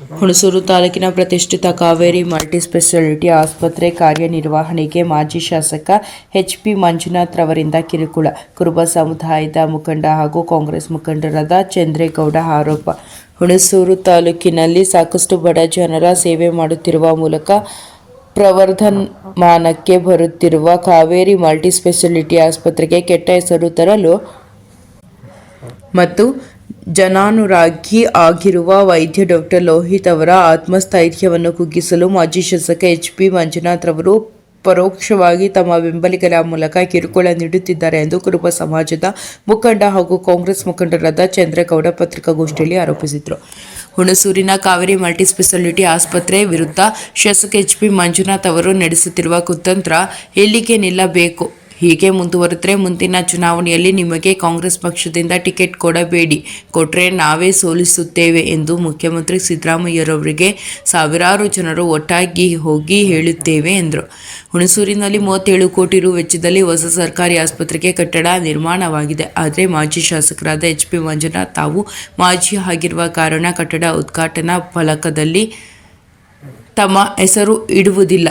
ಹುಣಸೂರು ತಾಲೂಕಿನ ಪ್ರತಿಷ್ಠಿತ ಕಾವೇರಿ ಮಲ್ಟಿಸ್ಪೆಷಾಲಿಟಿ ಆಸ್ಪತ್ರೆ ಕಾರ್ಯನಿರ್ವಹಣೆಗೆ ಮಾಜಿ ಶಾಸಕ ಎಚ್ ಪಿ ಮಂಜುನಾಥ್ ರವರಿಂದ ಕಿರುಕುಳ. ಕುರುಬ ಸಮುದಾಯದ ಮುಖಂಡ ಹಾಗೂ ಕಾಂಗ್ರೆಸ್ ಮುಖಂಡರಾದ ಚಂದ್ರೇಗೌಡ ಆರೋಪ. ಹುಣಸೂರು ತಾಲೂಕಿನಲ್ಲಿ ಸಾಕಷ್ಟು ಬಡ ಜನರ ಸೇವೆ ಮಾಡುತ್ತಿರುವ ಮೂಲಕ ಪ್ರವರ್ಧಮಾನಕ್ಕೆ ಬರುತ್ತಿರುವ ಕಾವೇರಿ ಮಲ್ಟಿಸ್ಪೆಷಾಲಿಟಿ ಆಸ್ಪತ್ರೆಗೆ ಕೆಟ್ಟ ಹೆಸರು ತರಲು ಮತ್ತು ಜನಾನುರಾಗಿ ಆಗಿರುವ ವೈದ್ಯ ಡಾಕ್ಟರ್ ಲೋಹಿತ್ ಅವರ ಆತ್ಮಸ್ಥೈರ್ಯವನ್ನು ಕುಗ್ಗಿಸಲು ಮಾಜಿ ಶಾಸಕ ಎಚ್ ಪಿ ಮಂಜುನಾಥ್ ರವರು ಪರೋಕ್ಷವಾಗಿ ತಮ್ಮ ಬೆಂಬಲಿಗರ ಮೂಲಕ ಕಿರುಕುಳ ನೀಡುತ್ತಿದ್ದಾರೆ ಎಂದು ಕುರುಬ ಸಮಾಜದ ಮುಖಂಡ ಹಾಗೂ ಕಾಂಗ್ರೆಸ್ ಮುಖಂಡರಾದ ಚಂದ್ರಗೌಡ ಪತ್ರಿಕಾಗೋಷ್ಠಿಯಲ್ಲಿ ಆರೋಪಿಸಿದರು. ಹುಣಸೂರಿನ ಕಾವೇರಿ ಮಲ್ಟಿಸ್ಪೆಷಾಲಿಟಿ ಆಸ್ಪತ್ರೆ ವಿರುದ್ಧ ಶಾಸಕ ಎಚ್ ಪಿ ಮಂಜುನಾಥ್ ಅವರು ನಡೆಸುತ್ತಿರುವ ಕುತಂತ್ರ, ಎಲ್ಲಿಗೆ ನಿಲ್ಲಬೇಕು? ಹೀಗೆ ಮುಂದುವರೆದರೆ ಮುಂದಿನ ಚುನಾವಣೆಯಲ್ಲಿ ನಿಮಗೆ ಕಾಂಗ್ರೆಸ್ ಪಕ್ಷದಿಂದ ಟಿಕೆಟ್ ಕೊಡಬೇಡಿ. ಕೊಟ್ಟರೆ ನಾವೇ ಸೋಲಿಸುತ್ತೇವೆ ಎಂದು ಮುಖ್ಯಮಂತ್ರಿ ಸಿದ್ದರಾಮಯ್ಯರವರಿಗೆ ಸಾವಿರಾರು ಜನರು ಒಟ್ಟಾಗಿ ಹೋಗಿ ಹೇಳುತ್ತೇವೆ ಎಂದರು. ಹುಣಸೂರಿನಲ್ಲಿ ಮೂವತ್ತೇಳು ಕೋಟಿ ರು ವೆಚ್ಚದಲ್ಲಿ ಹೊಸ ಸರ್ಕಾರಿ ಆಸ್ಪತ್ರೆಗೆ ಕಟ್ಟಡ ನಿರ್ಮಾಣವಾಗಿದೆ. ಆದರೆ ಮಾಜಿ ಶಾಸಕರಾದ ಎಚ್ ಪಿ ಮಂಜುನಾಥ್ ತಾವು ಮಾಜಿ ಆಗಿರುವ ಕಾರಣ ಕಟ್ಟಡ ಉದ್ಘಾಟನಾ ಫಲಕದಲ್ಲಿ ತಮ್ಮ ಹೆಸರು ಇಡುವುದಿಲ್ಲ.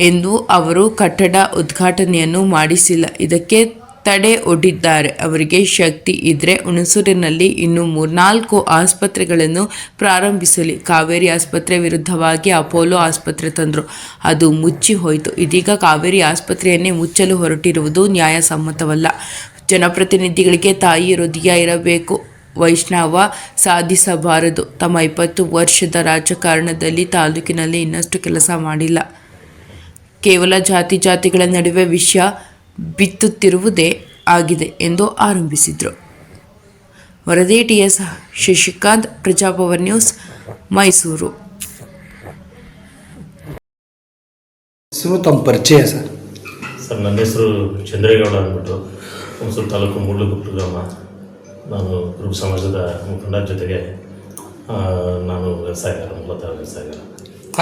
ಎಂದು ಅವರು ಕಟ್ಟಡ ಉದ್ಘಾಟನೆಯನ್ನು ಮಾಡಿಸಿಲ್ಲ. ಇದಕ್ಕೆ ತಡೆ ಒಡ್ಡಿದ್ದಾರೆ. ಅವರಿಗೆ ಶಕ್ತಿ ಇದ್ರೆ ಹುಣಸೂರಿನಲ್ಲಿ ಇನ್ನು ಮೂರ್ನಾಲ್ಕು ಆಸ್ಪತ್ರೆಗಳನ್ನು ಪ್ರಾರಂಭಿಸಲಿ. ಕಾವೇರಿ ಆಸ್ಪತ್ರೆ ವಿರುದ್ಧವಾಗಿ ಅಪೋಲೋ ಆಸ್ಪತ್ರೆ ತಂದರು. ಅದು ಮುಚ್ಚಿ ಹೋಯಿತು. ಇದೀಗ ಕಾವೇರಿ ಆಸ್ಪತ್ರೆಯನ್ನೇ ಮುಚ್ಚಲು ಹೊರಟಿರುವುದು ನ್ಯಾಯಸಮ್ಮತವಲ್ಲ. ಜನಪ್ರತಿನಿಧಿಗಳಿಗೆ ತಾಯಿ ಹೃದಯ ಇರಬೇಕು. ವೈಷ್ಣವ ಸಾಧಿಸಬಾರದು. ತಮ್ಮ ಇಪ್ಪತ್ತು ವರ್ಷದ ರಾಜಕಾರಣದಲ್ಲಿ ತಾಲೂಕಿನಲ್ಲಿ ಇನ್ನಷ್ಟು ಕೆಲಸ ಮಾಡಿಲ್ಲ. ಕೇವಲ ಜಾತಿ ಜಾತಿಗಳ ನಡುವೆ ವಿಷಯ ಬಿತ್ತುತ್ತಿರುವುದೇ ಆಗಿದೆ ಎಂದು ಆರಂಭಿಸಿದರು. ವರದಿ T S Shashikanth Prajabhavan news Mysuru. ಹೆಸರು ತಮ್ಮ ಪರಿಚಯ ಸರ್? ಸರ್ ನನ್ನ ಹೆಸರು ಚಂದ್ರೇಗೌಡ ಅಂದ್ಬಿಟ್ಟು ಹುಣಸೂರು ತಾಲೂಕು ಮೂಡ್ಲಗುಪ್ಪು ಗ್ರಾಮ. ನಾನು ಕುರುಬ ಸಮಾಜದ ಮುಖಂಡ. ಜೊತೆಗೆ ನಾನು ವ್ಯವಸಾಯಗಾರ ಮೂಲತಃ ವ್ಯವಸಾಯಗಾರ.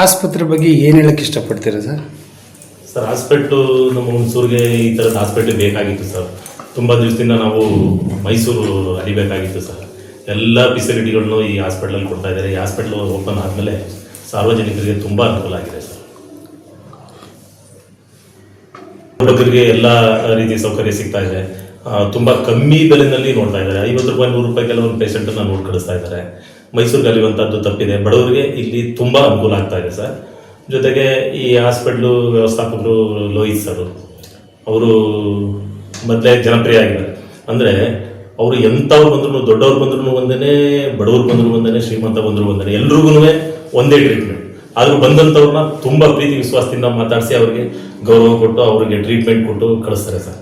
ಆಸ್ಪತ್ರೆ ಬಗ್ಗೆ ಏನು ಹೇಳಕ್ಕೆ ಇಷ್ಟಪಡ್ತೀರಾ ಸರ್? ಸರ್, ಹಾಸ್ಪಿಟ್ಲು ನಮ್ಮ ಹುಣಸೂರಿಗೆ ಈ ಥರದ ಹಾಸ್ಪಿಟ್ಲ್ ಬೇಕಾಗಿತ್ತು ಸರ್. ತುಂಬ ದಿವಸದಿಂದ ನಾವು ಮೈಸೂರು ಅಲಿಬೇಕಾಗಿತ್ತು ಸರ್. ಎಲ್ಲ ಫೆಸಿಲಿಟಿಗಳನ್ನು ಈ ಹಾಸ್ಪಿಟ್ಲಲ್ಲಿ ಕೊಡ್ತಾ ಇದ್ದಾರೆ. ಈ ಹಾಸ್ಪಿಟ್ಲ್ ಓಪನ್ ಆದಮೇಲೆ ಸಾರ್ವಜನಿಕರಿಗೆ ತುಂಬ ಅನುಕೂಲ ಆಗಿದೆ ಸರ್. ಹುಡುಗರಿಗೆ ಎಲ್ಲ ರೀತಿ ಸೌಕರ್ಯ ಸಿಗ್ತಾ ಇದೆ. ತುಂಬ ಕಮ್ಮಿ ಬೆಲೆಯಲ್ಲಿ ನೋಡ್ತಾ ಇದ್ದಾರೆ. ಐವತ್ತು ರೂಪಾಯಿ, ನೂರು ರೂಪಾಯಿ ಕೆಲವೊಂದು ಪೇಷೆಂಟನ್ನು ನೋಡಿ ಕಳಿಸ್ತಾ ಇದ್ದಾರೆ. ಮೈಸೂರಿಗೆ ಕಲಿಯುವಂಥದ್ದು ತಪ್ಪಿದೆ. ಬಡವರಿಗೆ ಇಲ್ಲಿ ತುಂಬ ಅನುಕೂಲ ಆಗ್ತಾ ಇದೆ ಸರ್. ಜೊತೆಗೆ ಈ ಹಾಸ್ಪಿಟ್ಲು ವ್ಯವಸ್ಥಾಪಕರು ಲೋಹಿತ್ ಸರ್, ಅವರು ಮೊದಲೇ ಜನಪ್ರಿಯ ಆಗಿದ್ದಾರೆ ಅಂದರೆ ಅವರು ಎಂಥವ್ರು ಬಂದ್ರು ದೊಡ್ಡವ್ರು ಬಂದ್ರು ಒಂದೇ ಬಡವ್ರು ಬಂದ್ರು ಒಂದೇ ಶ್ರೀಮಂತ ಬಂದ್ರು ಒಂದೇ ಎಲ್ರಿಗೂ ಒಂದೇ ಟ್ರೀಟ್ಮೆಂಟ್ ಆದರೂ ಬಂದಂಥವ್ರನ್ನ ತುಂಬ ಪ್ರೀತಿ, ವಿಶ್ವಾಸದಿಂದ ಮಾತಾಡಿಸಿ ಅವರಿಗೆ ಗೌರವ ಕೊಟ್ಟು ಅವರಿಗೆ ಟ್ರೀಟ್ಮೆಂಟ್ ಕೊಟ್ಟು ಕಳಿಸ್ತಾರೆ ಸರ್.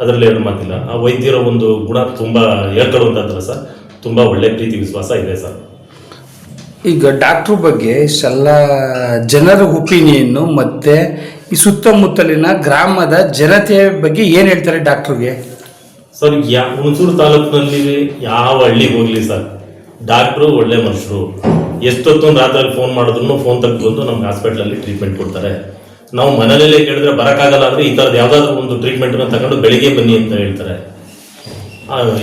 ಅದರಲ್ಲಿ ಎರಡು ಮಾತಿಲ್ಲ. ಆ ವೈದ್ಯರ ಒಂದು ಗುಣ ತುಂಬ ಹೇಳ್ಕೊಳ್ಳುವಂಥದ್ದಲ್ಲ ಸರ್. ತುಂಬ ಒಳ್ಳೆ ಪ್ರೀತಿ, ವಿಶ್ವಾಸ ಇದೆ ಸರ್. ಈಗ ಡಾಕ್ಟ್ರು ಬಗ್ಗೆ ಇಷ್ಟೆಲ್ಲ ಜನರ ಒಪಿನಿಯನ್ನು ಮತ್ತೆ ಈ ಸುತ್ತಮುತ್ತಲಿನ ಗ್ರಾಮದ ಜನತೆಯ ಬಗ್ಗೆ ಏನು ಹೇಳ್ತಾರೆ ಡಾಕ್ಟ್ರಿಗೆ? ಸರ್, ಯಾ, ಹುಣಸೂರು ತಾಲೂಕಿನಲ್ಲಿ ಯಾವ ಹಳ್ಳಿಗೆ ಹೋಗ್ಲಿ ಸರ್? ಡಾಕ್ಟ್ರು ಒಳ್ಳೆ ಮನುಷ್ಯರು. ಎಷ್ಟೊತ್ತೊಂದು ರಾತ್ರಿ ಫೋನ್ ಮಾಡಿದ್ರು ಫೋನ್ ತೆಗೆದು ಬಂದು ನಮ್ಗೆ ಹಾಸ್ಪಿಟ್ಲಲ್ಲಿ ಟ್ರೀಟ್ಮೆಂಟ್ ಕೊಡ್ತಾರೆ. ನಾವು ಮನೆಯಲ್ಲೇ ಕೇಳಿದ್ರೆ ಬರೋಕ್ಕಾಗಲ್ಲ ಅಂದ್ರೆ ಈ ಥರದ್ದು ಯಾವ್ದಾದ್ರು ಒಂದು ಟ್ರೀಟ್ಮೆಂಟನ್ನು ತಗೊಂಡು ಬೆಳಿಗ್ಗೆ ಬನ್ನಿ ಅಂತ ಹೇಳ್ತಾರೆ.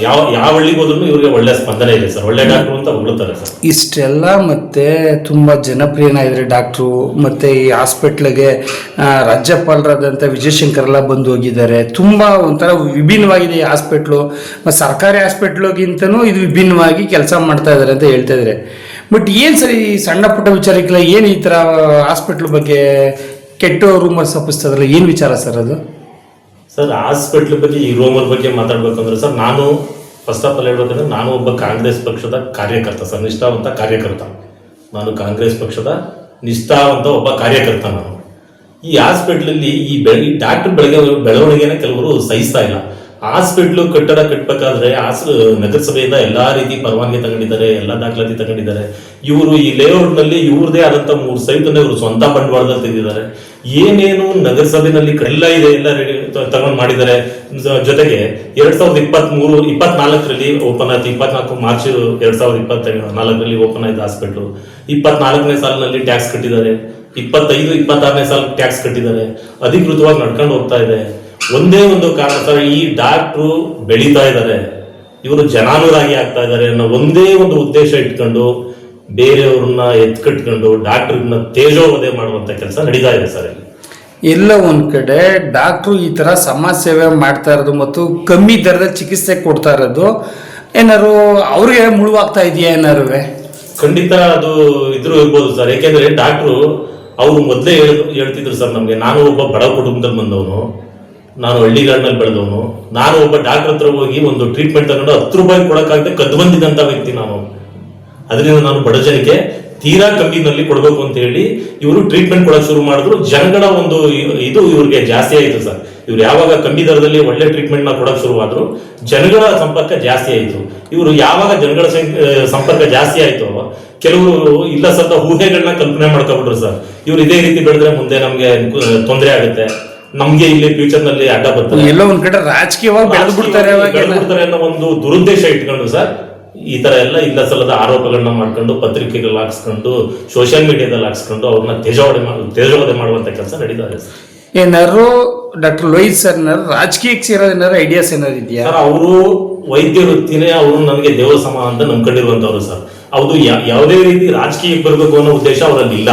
ಯಾವ ಯಾವ ಹಳ್ಳಿಗೆ ಇವ್ರಿಗೆ ಒಳ್ಳೆ ಸ್ಪಂದನೆ ಇದೆ ಸರ್. ಒಳ್ಳೆ ಡಾಕ್ಟ್ರು ಅಂತ ಸರ್. ಇಷ್ಟೆಲ್ಲ ಮತ್ತೆ ತುಂಬ ಜನಪ್ರಿಯನಾಗಿದ್ದಾರೆ ಡಾಕ್ಟ್ರು, ಮತ್ತೆ ಈ ಹಾಸ್ಪಿಟ್ಲ್ಗೆ ರಾಜ್ಯಪಾಲರಾದಂತ ವಿಜಯಶಂಕರ್ ಎಲ್ಲ ಬಂದು ಹೋಗಿದ್ದಾರೆ. ತುಂಬಾ ಒಂಥರ ವಿಭಿನ್ನವಾಗಿದೆ ಈ ಹಾಸ್ಪಿಟ್ಲು. ಮತ್ತು ಸರ್ಕಾರಿ ಹಾಸ್ಪಿಟ್ಲಿಗಿಂತನೂ ಇದು ವಿಭಿನ್ನವಾಗಿ ಕೆಲಸ ಮಾಡ್ತಾ ಇದ್ದಾರೆ ಅಂತ ಹೇಳ್ತಾ ಇದ್ದಾರೆ ಬಟ್ ಏನ್ ಸರಿ ಈ ಸಣ್ಣ ಪುಟ್ಟ ವಿಚಾರಕ್ಕೆಲ್ಲ ಏನು ಈ ತರ ಹಾಸ್ಪಿಟ್ಲ್ ಬಗ್ಗೆ ಕೆಟ್ಟ ರೂಮರ್ಸ್ ತಪ್ಪಿಸ್ತದಲ್ಲ ಏನು ವಿಚಾರ ಸರ್ ಅದು? ಸರ್ ಹಾಸ್ಪಿಟ್ಲ್ ಬಗ್ಗೆ, ಈ ರೋಮರ್ ಬಗ್ಗೆ ಮಾತಾಡ್ಬೇಕಂದ್ರೆ ಸರ್, ನಾನು ಫಸ್ಟ್ ಆಫ್ ಆಲ್ ಹೇಳ್ಬೇಕಂದ್ರೆ ನಾನು ಒಬ್ಬ ಕಾಂಗ್ರೆಸ್ ಪಕ್ಷದ ಕಾರ್ಯಕರ್ತ, ಸರ್, ನಿಷ್ಠಾವಂತ ಕಾರ್ಯಕರ್ತ. ನಾನು ಕಾಂಗ್ರೆಸ್ ಪಕ್ಷದ ನಿಷ್ಠಾವಂತ ಒಬ್ಬ ಕಾರ್ಯಕರ್ತ ನಾನು. ಈ ಹಾಸ್ಪಿಟ್ಲಲ್ಲಿ ಈ ಬೆಳ ಡಾಕ್ಟರ್ ಬೆಳಗ್ಗೆ, ಬೆಳವಣಿಗೆನ ಕೆಲವರು ಸಹಿಸ್ತಾ ಇಲ್ಲ. ಹಾಸ್ಪಿಟ್ಲು ಕಟ್ಟಡ ಕಟ್ಟಬೇಕಾದ್ರೆ ಹಾಸ್, ನಗರಸಭೆಯಿಂದ ಎಲ್ಲಾ ರೀತಿ ಪರವಾನಗಿ ತಗೊಂಡಿದ್ದಾರೆ, ಎಲ್ಲ ದಾಖಲಾತಿ ತಗೊಂಡಿದ್ದಾರೆ. ಇವರು ಈ ಲೇಔಟ್ನಲ್ಲಿ ಇವ್ರದೇ ಆದಂತ ಮೂರು ಸೈಟನ್ನು ಇವರು ಸ್ವಂತ ಬಂಡವಾಳದಲ್ಲಿ ತೆಗೆದಿದ್ದಾರೆ. ಏನೇನು ನಗರಸಭೆನಲ್ಲಿ ಎಲ್ಲ ಇದೆ, ಎಲ್ಲ ರೆಡಿ ತಗೊಂಡು ಮಾಡಿದ್ದಾರೆ. ಜೊತೆಗೆ ಎರಡ್ ಸಾವಿರದ ಇಪ್ಪತ್ತ್ ಮೂರು ಇಪ್ಪತ್ನಾಲ್ಕರಲ್ಲಿ ಓಪನ್ ಆಯ್ತು. ಇಪ್ಪತ್ನಾಲ್ಕು ಮಾರ್ಚ್ ಎರಡ್ ಸಾವಿರದ ಇಪ್ಪತ್ತ ನಾಲ್ಕರಲ್ಲಿ ಓಪನ್ ಆಯ್ತು ಹಾಸ್ಪಿಟ್ಲು ಇಪ್ಪತ್ನಾಲ್ಕನೇ ಸಾಲಿನಲ್ಲಿ ಟ್ಯಾಕ್ಸ್ ಕಟ್ಟಿದ್ದಾರೆ. ಇಪ್ಪತ್ತೈದು, ಇಪ್ಪತ್ತಾರನೇ ಸಾಲ ಟ್ಯಾಕ್ಸ್ ಕಟ್ಟಿದ್ದಾರೆ. ಅಧಿಕೃತವಾಗಿ ನಡ್ಕೊಂಡು ಹೋಗ್ತಾ ಇದೆ. ಒಂದೇ ಒಂದು ಕಾರಣ ಸರ್ ಈ ಡಾಕ್ಟ್ರು ಬೆಳೀತಾ ಇದ್ದಾರೆ. ಇವರು ಜನಾನುರಾಗಿ ಆಗ್ತಾ ಇದ್ದಾರೆ ಅನ್ನೋ ಒಂದೇ ಒಂದು ಉದ್ದೇಶ ಇಟ್ಕೊಂಡು ಬೇರೆಯವ್ರನ್ನ ಎತ್ಕಟ್ಕೊಂಡು ಡಾಕ್ಟರ್ನ ತೇಜೋವಧೆ ಮಾಡುವಂತ ಕೆಲಸ ನಡೀತಾ ಇದೆ ಸರ್ ಎಲ್ಲ ಒಂದ್ ಕಡೆ ಡಾಕ್ಟ್ರು ಈ ತರ ಸಮಾಜ ಸೇವೆ ಮಾಡ್ತಾ ಇರೋದು ಮತ್ತು ಕಮ್ಮಿ ದರದ ಚಿಕಿತ್ಸೆ ಕೊಡ್ತಾ ಇರೋದು. ಏನಾರು ಅವ್ರಿಗೆ ಮುಳುವಾಗ್ತಾ ಇದೆಯಾ ಏನಾರು ಖಂಡಿತ ಅದು ಇದ್ರು ಇರ್ಬೋದು ಸರ್. ಯಾಕೆಂದ್ರೆ ಡಾಕ್ಟ್ರು ಅವರು ಮೊದಲೇ ಹೇಳ ಹೇಳ್ತಿದ್ರು ಸರ್ ನಮಗೆ ನಾನು ಒಬ್ಬ ಬಡ ಕುಟುಂಬದಲ್ಲಿ ಬಂದವನು ನಾನು ಹಳ್ಳಿಗಳಲ್ಲಿ ಬೆಳೆದವನು ನಾನು ಒಬ್ಬ ಡಾಕ್ಟರ್ ಹತ್ರ ಹೋಗಿ ಒಂದು ಟ್ರೀಟ್ಮೆಂಟ್ ತಗೊಂಡು ಹತ್ತು ರೂಪಾಯಿ ಕೊಡಕ್ಕಾಗದೆ ಕದ್ದು ಬಂದಿದ್ದಂತ ವ್ಯಕ್ತಿ ನಾನು. ಅದರಿಂದ ನಾನು ಬಡ ಜನಕ್ಕೆ ತೀರಾ ಕಮ್ಮಿನಲ್ಲಿ ಕೊಡಬೇಕು ಅಂತ ಹೇಳಿ ಇವರು ಟ್ರೀಟ್ಮೆಂಟ್ ಕೊಡಕ್ ಶುರು ಮಾಡಿದ್ರು. ಜನಗಳ ಒಂದು ಇದು ಇವ್ರಿಗೆ ಜಾಸ್ತಿ ಆಯಿತು ಸರ್. ಇವ್ರು ಯಾವಾಗ ಕಮ್ಮಿ ದರದಲ್ಲಿ ಒಳ್ಳೆ ಟ್ರೀಟ್ಮೆಂಟ್ನ ಕೊಡಕ್ ಶುರುವಾದ್ರು ಜನಗಳ ಸಂಪರ್ಕ ಜಾಸ್ತಿ ಆಯಿತು. ಇವರು ಯಾವಾಗ ಜನಗಳ ಸಂಪರ್ಕ ಜಾಸ್ತಿ ಆಯ್ತು ಕೆಲವರು ಇಲ್ಲ ಸತ್ತ ಊಹೆಗಳನ್ನ ಕಲ್ಪನೆ ಮಾಡ್ಕೊಬಿಟ್ರು ಸರ್. ಇವ್ರು ಇದೇ ರೀತಿ ಬೆಳೆದ್ರೆ ಮುಂದೆ ನಮ್ಗೆ ತೊಂದರೆ ಆಗುತ್ತೆ. ನಮ್ಗೆ ಇಲ್ಲಿ ಫ್ಯೂಚರ್ನಲ್ಲಿ ಅಡ್ಡ ಬರ್ತಾರೆ ಎಲ್ಲ ಒಂದ್ ಕಡೆ ರಾಜಕೀಯವಾಗಿ ಬೆಳೆದು ಬಿಡ್ತಾರೆ ಅವಾಗ ಅನ್ನೋ ಒಂದು ದುರುದ್ದೇಶ ಇಟ್ಕೊಂಡು ಸರ್ ಈ ತರ ಎಲ್ಲ ಇಲ್ಲ ಸಲದ ಆರೋಪಗಳನ್ನ ಮಾಡ್ಕೊಂಡು ಪತ್ರಿಕೆಗಳು ಹಾಕ್ಸ್ಕೊಂಡು ಸೋಷಿಯಲ್ ಮೀಡಿಯಾದಲ್ಲಿ ಹಾಕ್ಸ್ಕೊಂಡು ಅವ್ರನ್ನ ತೇಜೋವಧೆ ಮಾಡ ತೇಜೋವಧೆ ಮಾಡುವಂತ ಕೆಲಸ ನಡೀತಾರೆ ಏನಾದ್ರು ಸರ್. ಏನಾರು ಡಾಕ್ಟರ್ ಲೋಹಿತ್ ಸರ್ ರಾಜಕೀಯಕ್ಕೆ ಸೇರೋದು ಏನಾರು ಐಡಿಯಾಸ್ ಏನಾದ್ರು ಇದೆಯಾ? ಸರ್ ಅವರು ವೈದ್ಯ ವೃತ್ತಿನೇ ಅವರು ನನಗೆ ದೇವ ಸಮ ಅಂತ ನಂಬ್ಕೊಂಡಿರುವಂತವ್ರು ಸರ್. ಅವರು ಯಾವುದೇ ರೀತಿ ರಾಜಕೀಯಕ್ಕೆ ಬರಬೇಕು ಅನ್ನೋ ಉದ್ದೇಶ ಅವರಲ್ಲಿ ಇಲ್ಲ.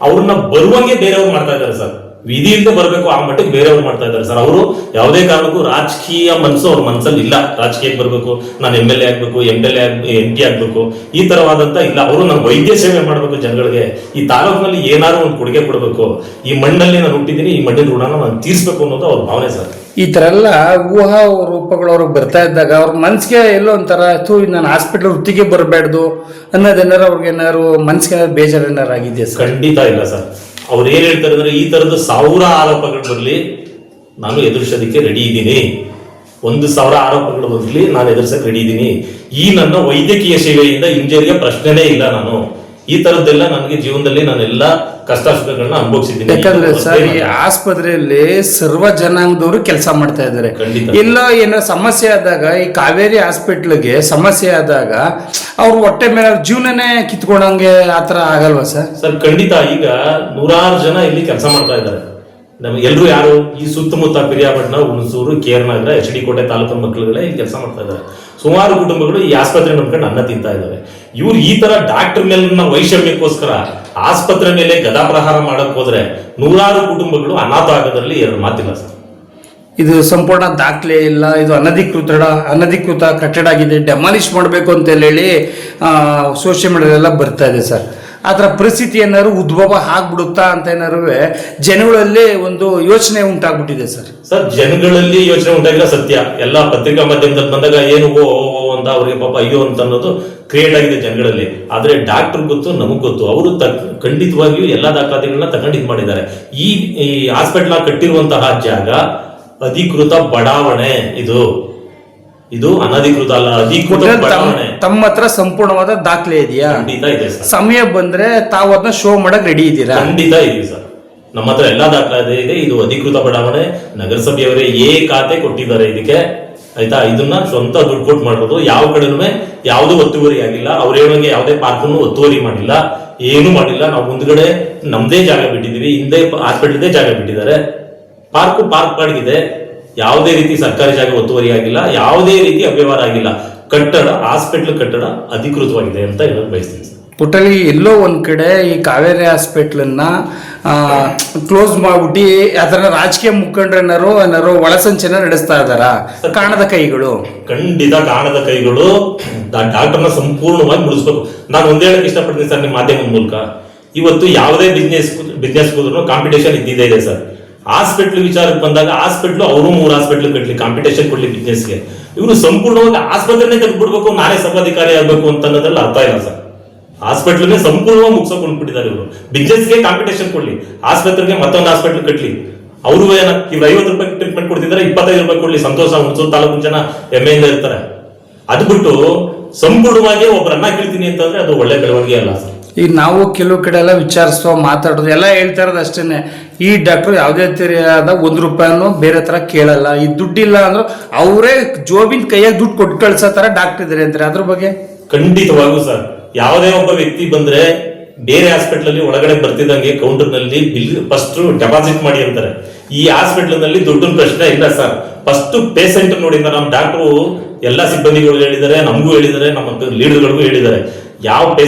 ಅವ್ರನ್ನ ಬರುವಂಗೆ ಬೇರೆಯವ್ರು ಮಾಡ್ತಾ ಇದ್ದಾರೆ ಸರ್. ವಿಧಿ ಇಲ್ಲದೆ ಬರಬೇಕು ಆ ಮಟ್ಟಿಗೆ ಬೇರೆಯವ್ರು ಮಾಡ್ತಾ ಇದ್ದಾರೆ. ಸರ್ ಅವರು ಯಾವುದೇ ಕಾರಣಕ್ಕೂ ರಾಜಕೀಯ ಮನಸ್ಸು ಅವ್ರ ಮನಸ್ಸಲ್ಲಿ ಇಲ್ಲ. ರಾಜಕೀಯಕ್ಕೆ ಬರಬೇಕು ನಾನು ಎಂ ಎಲ್ ಎ ಆಗ್ಬೇಕು M L A M P ಆಗ್ಬೇಕು ಈ ತರವಾದಂತ ಇಲ್ಲ. ಅವರು ನಾನು ವೈದ್ಯ ಸೇವೆ ಮಾಡಬೇಕು ಜನಗಳಿಗೆ. ಈ ತಾಲೂಕಿನಲ್ಲಿ ಏನಾದ್ರು ಒಂದು ಕೊಡುಗೆ ಕೊಡಬೇಕು. ಈ ಮಣ್ಣಲ್ಲಿ ನಾನು ಹುಟ್ಟಿದ್ದೀನಿ ಈ ಮಣ್ಣಿನ ಋಣನ ನಾನು ತೀರಿಸಬೇಕು ಅನ್ನೋದು ಅವ್ರ ಭಾವನೆ ಸರ್. ಈ ತರ ಎಲ್ಲ ಊಹಾ ರೂಪಗಳು ಅವ್ರಿಗೆ ಬರ್ತಾ ಇದ್ದಾಗ ಅವ್ರ ಮನ್ಸಿಗೆ ಎಲ್ಲೋ ಒಂಥರ ಥೂ ನಾನು ಹಾಸ್ಪಿಟಲ್ ವೃತ್ತಿಗೆ ಬರಬೇಡ್ದು ಅನ್ನೋದೇನಾರು ಅವ್ರಿಗೆ ಏನಾದ್ರು ಮನ್ಸಿಗೆ ಏನಾರು ಬೇಜಾರು ಏನಾರು ಆಗಿದೆಯಾ ಸರ್? ಖಂಡಿತ ಇಲ್ಲ ಸರ್. ಅವ್ರು ಏನ್ ಹೇಳ್ತಾರೆ ಅಂದ್ರೆ, ಈ ತರದ ಸಾವಿರ ಆರೋಪಗಳು ಬರಲಿ, ನಾನು ಎದುರಿಸೋದಕ್ಕೆ ರೆಡಿ ಇದ್ದೀನಿ. ಒಂದು ಸಾವಿರ ಆರೋಪಗಳು ಬರಲಿ, ನಾನು ಎದುರಿಸಕ್ಕೆ ರೆಡಿ ಇದ್ದೀನಿ. ಈ ನನ್ನ ವೈದ್ಯಕೀಯ ಸೇವೆಯಿಂದ ಹಿಂಜರಿಯ ಪ್ರಶ್ನೆನೇ ಇಲ್ಲ ನಾನು. ಈ ತರದ್ದೆಲ್ಲ ನನಗೆ ಜೀವನದಲ್ಲಿ ನಾನೆಲ್ಲ ಕಷ್ಟ ಸುಖಗಳನ್ನ ಅನುಭವಿಸಿದ್ದೀನಿ. ಯಾಕಂದ್ರೆ ಸರ್ ಈ ಆಸ್ಪತ್ರೆಯಲ್ಲಿ ಸರ್ವ ಜನಾಂಗದವರು ಕೆಲಸ ಮಾಡ್ತಾ ಇದ್ದಾರೆ. ಇಲ್ಲ ಎಲ್ಲೋ ಏನೋ ಸಮಸ್ಯೆ ಆದಾಗ ಈ ಕಾವೇರಿ ಹಾಸ್ಪಿಟ್ಲ್ಗೆ ಸಮಸ್ಯೆ ಆದಾಗ ಅವ್ರ ಹೊಟ್ಟೆ ಮೇಲೆ ಅವ್ರ ಜೀವನನೇ ಕಿತ್ಕೊಂಡಂಗೆ ಆತರ ಆಗಲ್ವಾ ಸರ್? ಸರ್ ಖಂಡಿತ ಈಗ ನೂರಾರು ಜನ ಇಲ್ಲಿ ಕೆಲಸ ಮಾಡ್ತಾ ಇದ್ದಾರೆ. ನಮ್ಗೆ ಎಲ್ಲರೂ ಯಾರು ಈ ಸುತ್ತಮುತ್ತ ಪಿರಿಯಾಪಟ್ಟಣ ಹುಣಸೂರು ಕೇರ್ನಗರ ಎಚ್ ಡಿ ಕೋಟೆ ತಾಲೂಕಿನ ಮಕ್ಕಳುಗಳೇ ಇಲ್ಲಿ ಕೆಲಸ ಮಾಡ್ತಾ ಇದ್ದಾರೆ. ಸುಮಾರು ಕುಟುಂಬಗಳು ಈ ಆಸ್ಪತ್ರೆ ನಂಬ್ಕೊಂಡು ಅನ್ನ ತಿಂತಾ ಇದ್ದಾವೆ ಇವ್ರು ಈ ತರ ಡಾಕ್ಟರ್ ಮೇಲಿನ ವೈಷಮ್ಯಕ್ಕೋಸ್ಕರ ಆಸ್ಪತ್ರೆ ಮೇಲೆ ಗದಾಪ್ರಹಾರ ಮಾಡಕ್ ಹೋದ್ರೆ ನೂರಾರು ಕುಟುಂಬಗಳು ಅನಾಥ ಆಗೋದ್ರಲ್ಲಿ ಎರಡು ಮಾತಿಲ್ಲ ಸರ್. ಇದು ಸಂಪೂರ್ಣ ದಾಖಲೆ ಇಲ್ಲ, ಇದು ಅನಧಿಕೃತ ಅನಧಿಕೃತ ಕಟ್ಟಡ ಆಗಿದೆ, ಡೆಮಾಲಿಷ್ ಮಾಡಬೇಕು ಅಂತ ಹೇಳಿ ಸೋಷಿಯಲ್ ಮೀಡಿಯಾದೆಲ್ಲ ಬರ್ತಾ ಇದೆ ಸರ್. ಥರ ಪರಿಸ್ಥಿತಿ ಏನಾದ್ರು ಉದ್ಭವ ಆಗ್ಬಿಡುತ್ತಾ ಅಂತ ಏನಾರು ಜನಗಳಲ್ಲಿ ಒಂದು ಯೋಚನೆ ಉಂಟಾಗ್ಬಿಟ್ಟಿದೆ ಸರ್. ಸರ್, ಜನಗಳಲ್ಲಿ ಯೋಚನೆ ಉಂಟಾಗಿಲ್ಲ ಸತ್ಯ. ಎಲ್ಲ ಪತ್ರಿಕಾ ಮಾಧ್ಯಮದಲ್ಲಿ ಬಂದಾಗ ಏನು ಅಂತ ಅವ್ರಿಗೆ ಪಾಪ ಅಯ್ಯೋ ಅಂತ ಅನ್ನೋದು ಕ್ರಿಯೇಟ್ ಆಗಿದೆ ಜನಗಳಲ್ಲಿ. ಆದ್ರೆ ಡಾಕ್ಟರ್ ಗೊತ್ತು, ನಮಗ್ ಗೊತ್ತು. ಅವರು ಖಂಡಿತವಾಗಿಯೂ ಎಲ್ಲಾ ದಾಖಲಾತಿಗಳನ್ನ ತಗೊಂಡು ಇದ್ ಮಾಡಿದ್ದಾರೆ. ಈ ಈ ಹಾಸ್ಪಿಟಲ್ ಕಟ್ಟಿರುವಂತಹ ಜಾಗ ಅಧಿಕೃತ ಬಡಾವಣೆ ಇದು. ಇದು ಅನಧಿಕೃತ ಅಲ್ಲ ಅಧಿಕೃತ ತಮ್ಮ ಬಡಾವಣೆ. ತಮ್ಮ ಹತ್ರ ಸಂಪೂರ್ಣವಾದ ದಾಖಲೆ ಇದೆಯಾ? ಖಂಡಿತ ಇದೆ ಸರ್. ಸಮಯ ಬಂದ್ರೆ ತಾವು ಅದನ್ನ ಶೋ ಮಾಡಕ್ ರೆಡಿ ಇದ್ದೀರಾ? ಖಂಡಿತ ಇದೆ ಸರ್. ನಮ್ಮ ಹತ್ರ ಎಲ್ಲಾ ದಾಖಲಾತಿ ಇದೆ ಇದು ಅಧಿಕೃತ ಬಡಾವಣೆ. ನಗರಸಭೆಯವರೇ ಏ ಖಾತೆ ಕೊಟ್ಟಿದ್ದಾರೆ ಇದಕ್ಕೆ. ಆಯ್ತಾ? ಇದನ್ನ ಸ್ವಂತ ದುಡ್ಡು ಕೊಟ್ಟು ಮಾಡೋದು ಯಾವ ಕಡೆನೂ ಯಾವ್ದು ಒತ್ತುವರಿ ಆಗಿಲ್ಲ. ಅವ್ರ ಹೇಳೋಂಗೆ ಯಾವುದೇ ಪಾರ್ಕನ್ನು ಒತ್ತುವರಿ ಮಾಡಿಲ್ಲ. ಏನು ಮಾಡಿಲ್ಲ. ನಾವು ಮುಂದ್ಗಡೆ ನಮ್ದೇ ಜಾಗ ಬಿಟ್ಟಿದೀವಿ ಹಿಂದೆ ಹಾಸ್ಪಿಟಲ್ದೇ ಜಾಗ ಬಿಟ್ಟಿದ್ದಾರೆ. ಪಾರ್ಕ್ ಪಾರ್ಕ್ ಬಾಡಿಗಿದೆ ಯಾವುದೇ ರೀತಿ ಸರ್ಕಾರಿ ಜಾಗ ಒತ್ತುವರಿ ಆಗಿಲ್ಲ ಯಾವುದೇ ರೀತಿ ಅವ್ಯವಹಾರ ಆಗಿಲ್ಲ. ಕಟ್ಟಡ ಹಾಸ್ಪಿಟ್ಲ್ ಕಟ್ಟಡ ಅಧಿಕೃತವಾಗಿದೆ ಅಂತ ಹೇಳಕ್ ಬಯಸ್ತೀನಿ ಸರ್. ಎಲ್ಲೋ ಒಂದ್ ಕಡೆ ಈ ಕಾವೇರಿ ಹಾಸ್ಪಿಟ್ಲನ್ನ ಕ್ಲೋಸ್ ಮಾಡ್ಬಿಟ್ಟು ಅದರ ರಾಜಕೀಯ ಮುಖಂಡರನ್ನಾರು ಏನಾರು ಒಳಸಂಚನ ನಡೆಸ್ತಾ ಇದಾರ ಕಾಣದ ಕೈಗಳು. ಖಂಡಿತ ಕಾಣದ ಕೈಗಳು. ಡಾಕ್ಟರ್ನ ಸಂಪೂರ್ಣವಾಗಿ ಮುಡಿಸ್ಬೇಕು. ನಾನು ಒಂದೇ ಹೇಳಕ್ ಇಷ್ಟಪಡ್ತೀನಿ ಸರ್ ನಿಮ್ಮ ಮಾಧ್ಯಮದ ಮೂಲಕ. ಇವತ್ತು ಯಾವುದೇ ಬಿಸ್ನೆಸ್ ಬಿಸ್ನೆಸ್ ಕೂದ್ರು ಕಾಂಪಿಟೇಷನ್ ಇದ್ದಿದೆ ಇದೆ ಸರ್. ಹಾಸ್ಪಿಟ್ಲ್ ವಿಚಾರಕ್ಕೆ ಬಂದಾಗ ಹಾಸ್ಪಿಟ್ಲು ಅವರು ಮೂರು ಹಾಸ್ಪಿಟ್ಲ್ ಕಟ್ಲಿ ಕಾಂಪಿಟೇಷನ್ ಕೊಡ್ಲಿ ಬಿಸ್ನೆಸ್ಗೆ ಇವರು ಸಂಪೂರ್ಣವಾಗಿ ಆಸ್ಪತ್ರೆನೇ ತೆಗೆದ್ಬಿಡ್ಬೇಕು, ನಾನೇ ಸರ್ವಾಧಿಕಾರಿ ಆಗ್ಬೇಕು ಅಂತ ಅನ್ನೋದ್ರಲ್ಲಿ ಅರ್ಥ ಇಲ್ಲ ಸರ್. ಹಾಸ್ಪಿಟ್ಲನ್ನೇ ಸಂಪೂರ್ಣವಾಗಿ ಮುಗಿಸ್ಕೊಂಡ್ಬಿಟ್ಟಿದ್ದಾರೆ ಇವರು. ಬಿಸ್ನೆಸ್ಗೆ ಕಾಂಪಿಟೇಷನ್ ಕೊಡ್ಲಿ, ಆಸ್ಪತ್ರೆಗೆ ಮತ್ತೊಂದು ಹಾಸ್ಪಿಟ್ಲ್ ಕಟ್ಲಿ. ಅವರು ಏನ ಇವ್ರು ಐವತ್ತು ರೂಪಾಯಿ ಟ್ರೀಟ್ಮೆಂಟ್ ಕೊಡ್ತಿದ್ದಾರೆ, ಇಪ್ಪತ್ತೈದು ರೂಪಾಯಿ ಕೊಡ್ಲಿ, ಸಂತೋಷ ಹುಣಸೂರು ತಾಲೂಕು ಜನ ಹೆಮ್ಮೆಯಿಂದ ಇರ್ತಾರೆ. ಅದು ಬಿಟ್ಟು ಸಂಪೂರ್ಣವಾಗಿ ಒಬ್ಬರನ್ನ ಕೇಳ್ತೀನಿ ಅಂತಂದ್ರೆ ಅದು ಒಳ್ಳೆ ಬೆಳವಣಿಗೆ ಅಲ್ಲ ಸರ್. ಈಗ ನಾವು ಕೆಲವು ಕಡೆ ಎಲ್ಲ ವಿಚಾರಿಸೋ ಮಾತಾಡೋದು, ಎಲ್ಲ ಹೇಳ್ತಾ ಇರೋದು ಅಷ್ಟೇ ಈ ಡಾಕ್ಟರ್ ಯಾವುದೇ ಆದ ಒಂದು ರೂಪಾಯಿನೂ ಬೇರೆ ತರ ಕೇಳಲ್ಲ. ಈ ದುಡ್ಡಿಲ್ಲ ಅಂದ್ರೆ ಅವರೇ ಜೋಬಿನ ಕೈಯಾಗ ದುಡ್ಡು ಕೊಟ್ಟು ಕಳ್ಸೋ ಥರ ಡಾಕ್ಟರ್ ಇದ್ದಾರೆ ಅಂತಾರೆ. ಅದ್ರ ಬಗ್ಗೆ? ಖಂಡಿತವಾಗೂ ಸರ್. ಯಾವುದೇ ಒಬ್ಬ ವ್ಯಕ್ತಿ ಬಂದ್ರೆ ಬೇರೆ ಹಾಸ್ಪಿಟಲ್ ಅಲ್ಲಿ ಒಳಗಡೆ ಬರ್ತಿದ್ದಂಗೆ ಕೌಂಟರ್ನಲ್ಲಿ ಬಿಲ್ ಫಸ್ಟ್ ಡೆಪಾಸಿಟ್ ಮಾಡಿ ಅಂತಾರೆ. ಈ ಹಾಸ್ಪಿಟಲ್ನಲ್ಲಿ ದುಡ್ಡಿನ ಪ್ರಶ್ನೆ ಇಲ್ಲ ಸರ್. ಫಸ್ಟ್ ಪೇಷಂಟ್ ನೋಡಿ ನಮ್ಮ ಡಾಕ್ಟರ್ ಎಲ್ಲ ಸಿಬ್ಬಂದಿಗಳು ಹೇಳಿದ್ದಾರೆ, ನಮಗೂ ಹೇಳಿದ್ದಾರೆ, ನಮ್ಮ ಲೀಡರ್ಗಳಿಗೂ ಹೇಳಿದ್ದಾರೆ. ಯಾವ ಪೇಷಂಟ್